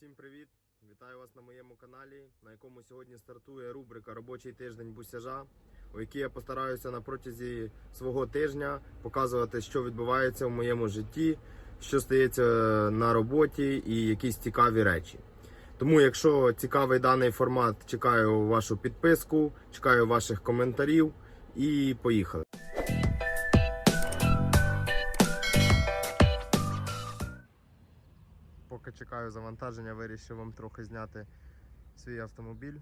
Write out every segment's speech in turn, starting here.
Всім привіт! Вітаю вас на моєму каналі, на якому сьогодні стартує рубрика Робочий тиждень бусяжа, у якій я постараюся на протязі свого тижня показувати, що відбувається в моєму житті, що стається на роботі і якісь цікаві речі. Тому, якщо цікавий даний формат, чекаю вашу підписку, чекаю ваших коментарів і поїхали. Чекаю завантаження, вирішив вам трохи зняти свій автомобіль.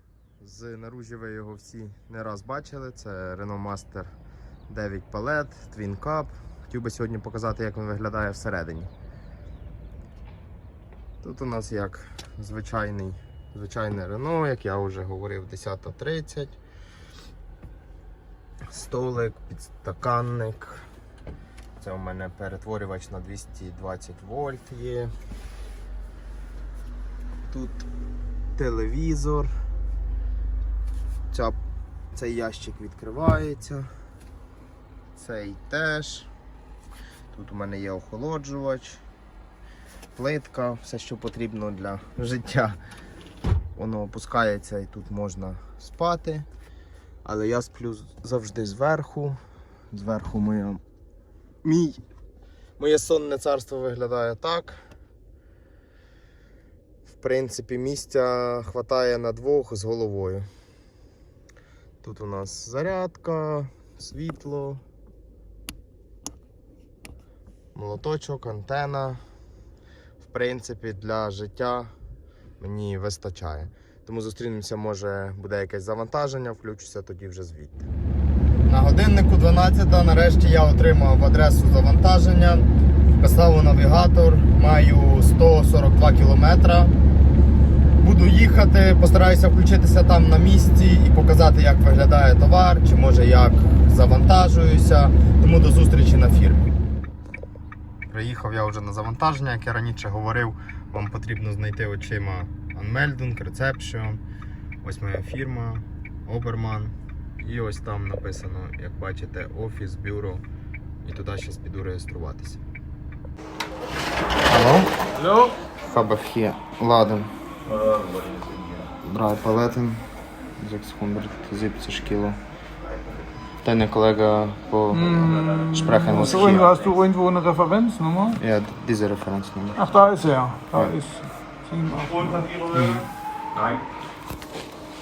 З наружі ви його всі не раз бачили. Це Renault Master 9 Palette, Twin Cup. Хотів би сьогодні показати, як він виглядає всередині. Тут у нас як звичайний, звичайне Renault, як я вже говорив, 10.30. Столик, підстаканник. Це у мене перетворювач на 220 вольт є. Тут телевізор. Ця, цей ящик відкривається. Цей теж. Тут у мене є охолоджувач, плитка, все, що потрібно для життя. Воно опускається і тут можна спати. Але я сплю завжди зверху. Зверху моя... мій. Моє сонне царство виглядає так. Принципі, місця хватає на двох з головою. Тут у нас зарядка, світло, молоточок, антена. В принципі, для життя мені вистачає. Тому зустрінемося, може буде якесь завантаження, включуся тоді вже звідти. На годиннику 12 нарешті я отримав адресу завантаження. Вписав у навігатор, маю 142 кілометра. Буду їхати, постараюся включитися там на місці і показати, як виглядає товар, чи може як завантажуюся. Тому до зустрічі на фірмі. Приїхав я вже на завантаження, як я раніше говорив, вам потрібно знайти очима Anmeldung, Reception. Ось моя фірма, Оберман. І ось там написано, як бачите, офіс, бюро. І туди зараз піду реєструватися. Алло? Hallo? Habe ich hier Laden. Drei Paletten, 670 Kilo. Deine Kollege wo sprechen muss Hast du, irgendwo, hier. hast du irgendwo eine Referenznummer? Ja, diese Referenznummer. Ach, da ist er. Da Ja. ist 7, 8. Und hat Ihre. Nein.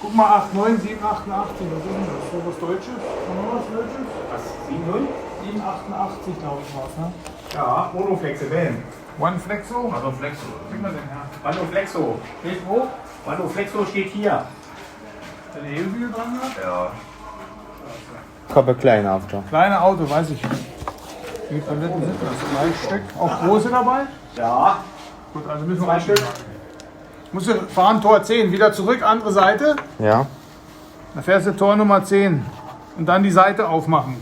Guck mal, 8, 9, 7, 88. Was ist denn das? So was Deutsches? Haben wir was Deutsches? Was? 7-0? 7, 88, glaube ich, war es, ne? Ja, Monoflexe Ben. One Flexo? Manoflexo. Kriegen wir den her? Manoflexo. Steht wo? Manoflexo steht hier. Der Hebel dran hat? Ja. Ich habe kleine Auto. Kleine Auto, weiß ich. Wie viele Paletten sind das? Drei Stück. Auch große dabei? Ja. Gut, also müssen wir Zwei anstellen. Stück. Musst du fahren Tor 10, wieder zurück, andere Seite. Ja? Dann fährst du Tor Nummer 10 und dann die Seite aufmachen.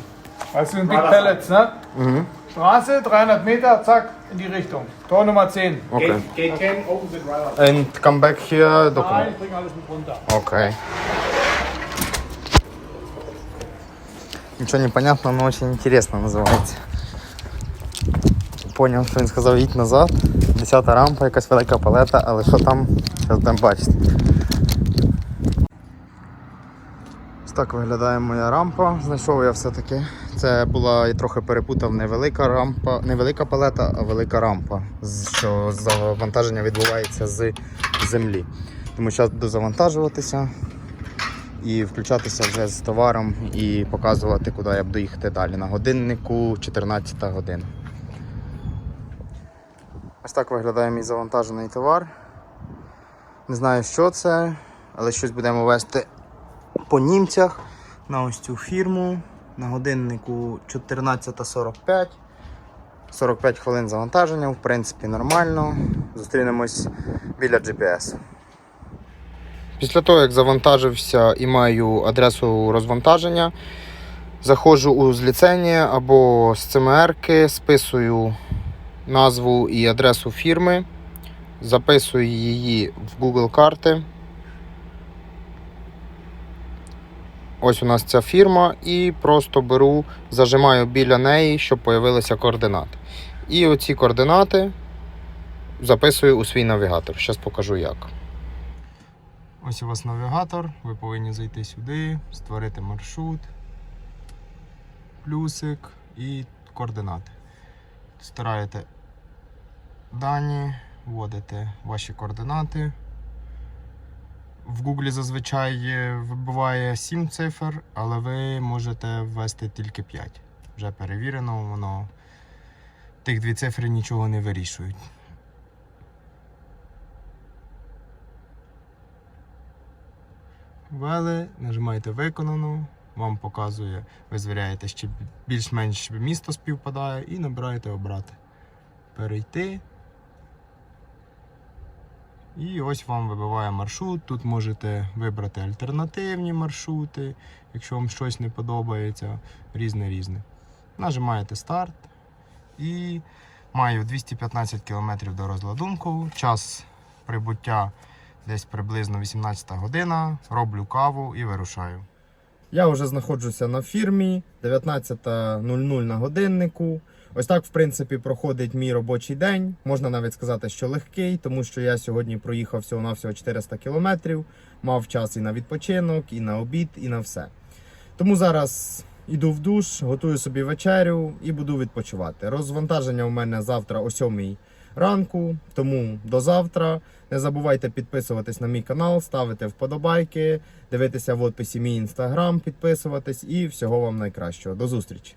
Weißt du, in Big das Pellets, ne? Mhm. Straße, 300 Meter, zack, in die Richtung. Tor Nummer 10. Okay. Gate, Gate 10, open the driver. And come back here, Nein, document. ich bring alles mit runter. Окей. Ничего не понятно, но очень интересно називається. Поняв, що він сказав їдь назад. Десята рампа, якась велика палета, але що там, зараз будемо бачити. Так виглядає моя рампа. Знайшов я все-таки. Це була, я трохи перепутав, невелика рампа, невелика палета, а велика рампа. Що завантаження відбувається з землі. Тому зараз буду завантажуватися і включатися вже з товаром і показувати, куди я буду їхати далі. На годиннику 14 година. Ось так виглядає мій завантажений товар. Не знаю, що це, але щось будемо вести по німцях на ось цю фірму. На годиннику 14.45. 45 хвилин завантаження, в принципі, нормально. Зустрінемось біля GPS. Після того, як завантажився і маю адресу розвантаження, заходжу у зліцення або з ЦМР, списую назву і адресу фірми, записую її в Google карти. Ось у нас ця фірма, і просто беру, зажимаю біля неї, щоб з'явилися координати. І оці координати записую у свій навігатор. Зараз покажу як. Ось у вас навігатор. Ви повинні зайти сюди, створити маршрут, плюсик і координати. Стараєте дані, вводите ваші координати. В Гуглі зазвичай е, вибиває 7 цифр, але ви можете ввести тільки 5. Вже перевірено, воно тих дві цифри нічого не вирішують. Ввели, нажимаєте виконано, вам показує, ви звіряєте, чи більш-менш місто співпадає, і набираєте обрати. Перейти. І ось вам вибиває маршрут. Тут можете вибрати альтернативні маршрути, якщо вам щось не подобається, різне різне. Нажимаєте старт і маю 215 км до розладунку. Час прибуття десь приблизно 18 година. Роблю каву і вирушаю. Я вже знаходжуся на фірмі 19.00 на годиннику. Ось так, в принципі, проходить мій робочий день. Можна навіть сказати, що легкий, тому що я сьогодні проїхав всього-навсього 400 кілометрів, мав час і на відпочинок, і на обід, і на все. Тому зараз іду в душ, готую собі вечерю і буду відпочивати. Розвантаження у мене завтра о 7 ранку, тому до завтра. Не забувайте підписуватись на мій канал, ставити вподобайки, дивитися в описі мій інстаграм, підписуватись і всього вам найкращого. До зустрічі!